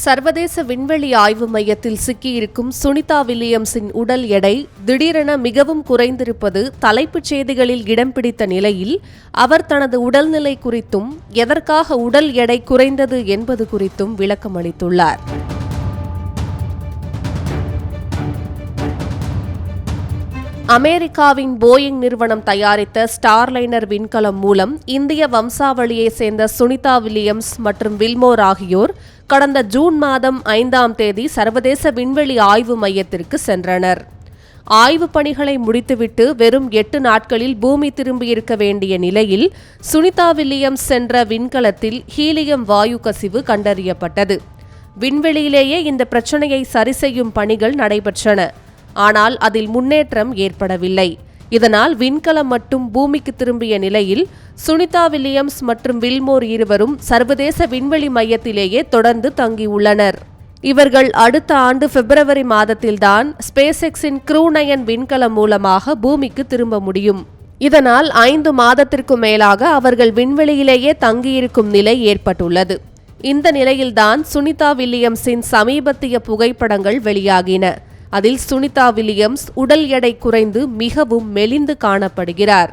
சர்வதேச விண்வெளி ஆய்வு மையத்தில் சிக்கியிருக்கும் சுனிதா வில்லியம்ஸின் உடல் எடை திடீரென மிகவும் குறைந்திருப்பது தலைப்புச் செய்திகளில் இடம் பிடித்த நிலையில் அவர் தனது உடல்நிலை குறித்தும் எதற்காக உடல் எடை குறைந்தது என்பது குறித்தும் விளக்கமளித்துள்ளார் அமெரிக்காவின் போயிங் நிறுவனம் தயாரித்த ஸ்டார்லைனர் விண்கலம் மூலம் இந்திய வம்சாவளியை சேர்ந்த சுனிதா வில்லியம்ஸ் மற்றும் வில்மோர் ஆகியோர் கடந்த ஜூன் மாதம் ஐந்தாம் தேதி சர்வதேச விண்வெளி ஆய்வு மையத்திற்கு சென்றனர். ஆய்வு பணிகளை முடித்துவிட்டு வெறும் எட்டு நாட்களில் பூமி திரும்பியிருக்க வேண்டிய நிலையில் சுனிதா வில்லியம்ஸ் சென்ற விண்கலத்தில் ஹீலியம் வாயு கசிவு கண்டறியப்பட்டது. விண்வெளியிலேயே இந்த பிரச்சனையை சரிசெய்யும் பணிகள் நடைபெற்றன. ஆனால் அதில் முன்னேற்றம் ஏற்படவில்லை. இதனால் விண்கலம் மட்டும் பூமிக்கு திரும்பிய நிலையில் சுனிதா வில்லியம்ஸ் மற்றும் வில்மோர் இருவரும் சர்வதேச விண்வெளி மையத்திலேயே தொடர்ந்து தங்கியுள்ளனர். இவர்கள் அடுத்த ஆண்டு பிப்ரவரி மாதத்தில்தான் ஸ்பேஸ் எக்ஸின் க்ரூநயன் விண்கலம் மூலமாக பூமிக்கு திரும்ப முடியும். இதனால் ஐந்து மாதத்திற்கு மேலாக அவர்கள் விண்வெளியிலேயே தங்கியிருக்கும் நிலை ஏற்பட்டுள்ளது. இந்த நிலையில்தான் சுனிதா வில்லியம்ஸின் சமீபத்திய புகைப்படங்கள் வெளியாகின. அதில் சுனிதா வில்லியம்ஸ் உடல் எடை குறைந்து மிகவும் மெலிந்து காணப்படுகிறார்.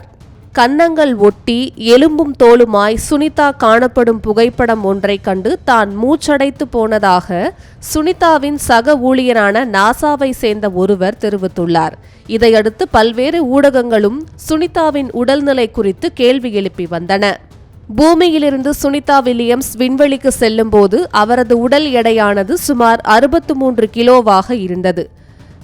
கன்னங்கள் ஒட்டி எலும்பும் தோலுமாய் சுனிதா காணப்படும் புகைப்படம் ஒன்றை கண்டு தான் மூச்சடைத்து போனதாக சுனிதாவின் சக ஊழியரான நாசாவை சேர்ந்த ஒருவர் தெரிவித்துள்ளார். இதையடுத்து பல்வேறு ஊடகங்களும் சுனிதாவின் உடல்நிலை குறித்து கேள்வி எழுப்பி வந்தன. பூமியிலிருந்து சுனிதா வில்லியம்ஸ் விண்வெளிக்கு செல்லும்போது அவரது உடல் எடையானது சுமார் அறுபத்து மூன்று கிலோவாக இருந்தது.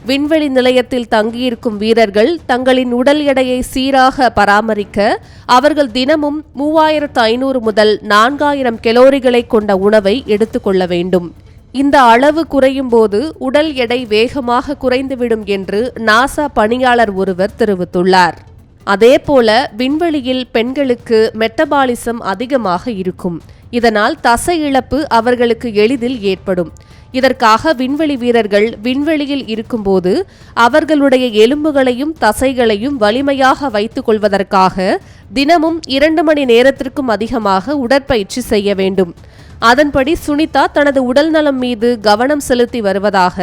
விண்வெளி நிலையத்தில் தங்கியிருக்கும் வீரர்கள் தங்களின் உடல் எடையை சீராக பராமரிக்க அவர்கள் தினமும் மூவாயிரத்து ஐநூறு முதல் நான்காயிரம் கெலோரிகளை கொண்ட உணவை எடுத்துக்கொள்ள வேண்டும். இந்த அளவு குறையும் போது உடல் எடை வேகமாக குறைந்துவிடும் என்று நாசா பணியாளர் ஒருவர் தெரிவித்துள்ளார். அதேபோல விண்வெளியில் பெண்களுக்கு மெட்டபாலிசம் அதிகமாக இருக்கும். இதனால் தசை இழப்பு அவர்களுக்கு எளிதில் ஏற்படும். இதற்காக விண்வெளி வீரர்கள் விண்வெளியில் இருக்கும்போது அவர்களுடைய எலும்புகளையும் தசைகளையும் வலிமையாக வைத்துக் கொள்வதற்காக தினமும் இரண்டு மணி நேரத்திற்கும் அதிகமாக உடற்பயிற்சி செய்ய வேண்டும். அதன்படி சுனிதா தனது உடல் நலம் மீது கவனம் செலுத்தி வருவதாக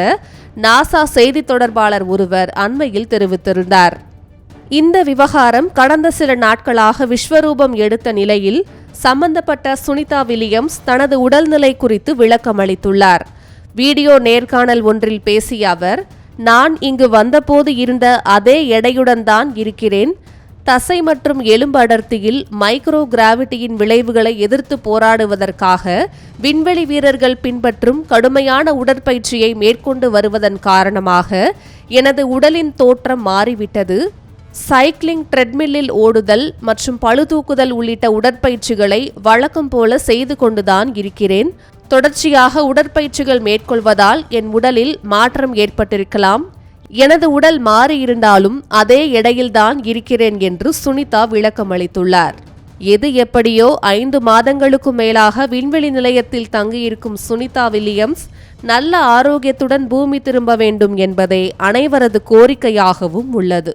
நாசா செய்தி தொடர்பாளர் ஒருவர் அண்மையில் தெரிவித்திருந்தார். இந்த விவகாரம் கடந்த சில நாட்களாக விஸ்வரூபம் எடுத்த நிலையில் சம்பந்தப்பட்ட சுனிதா வில்லியம்ஸ் தனது உடல்நிலை குறித்து விளக்கம் அளித்துள்ளார் வீடியோ நேர்காணல் ஒன்றில் பேசிய அவர் நான் இங்கு வந்தபோது இருந்த அதே எடையுடன் தான் இருக்கிறேன். தசை மற்றும் எலும்பு அடர்த்தியில் மைக்ரோ கிராவிட்டியின் விளைவுகளை எதிர்த்து போராடுவதற்காக விண்வெளி வீரர்கள் பின்பற்றும் கடுமையான உடற்பயிற்சியை மேற்கொண்டு வருவதன் காரணமாக எனது உடலின் தோற்றம் மாறிவிட்டது. சைக்கிளிங் ட்ரெட்மில்லில் ஓடுதல் மற்றும் பழுதூக்குதல் உள்ளிட்ட உடற்பயிற்சிகளை வழக்கம் போல செய்து கொண்டுதான் இருக்கிறேன். தொடர்ச்சியாக உடற்பயிற்சிகள் மேற்கொள்வதால் என் உடலில் மாற்றம் ஏற்பட்டிருக்கலாம். எனது உடல் மாறியிருந்தாலும் அதே எடையில்தான் இருக்கிறேன் என்று சுனிதா விளக்கமளித்துள்ளார் எது எப்படியோ ஐந்து மாதங்களுக்கும் மேலாக விண்வெளி நிலையத்தில் தங்கியிருக்கும் சுனிதா வில்லியம்ஸ் நல்ல ஆரோக்கியத்துடன் பூமி திரும்ப வேண்டும் என்பதே அனைவரது கோரிக்கையாகவும் உள்ளது.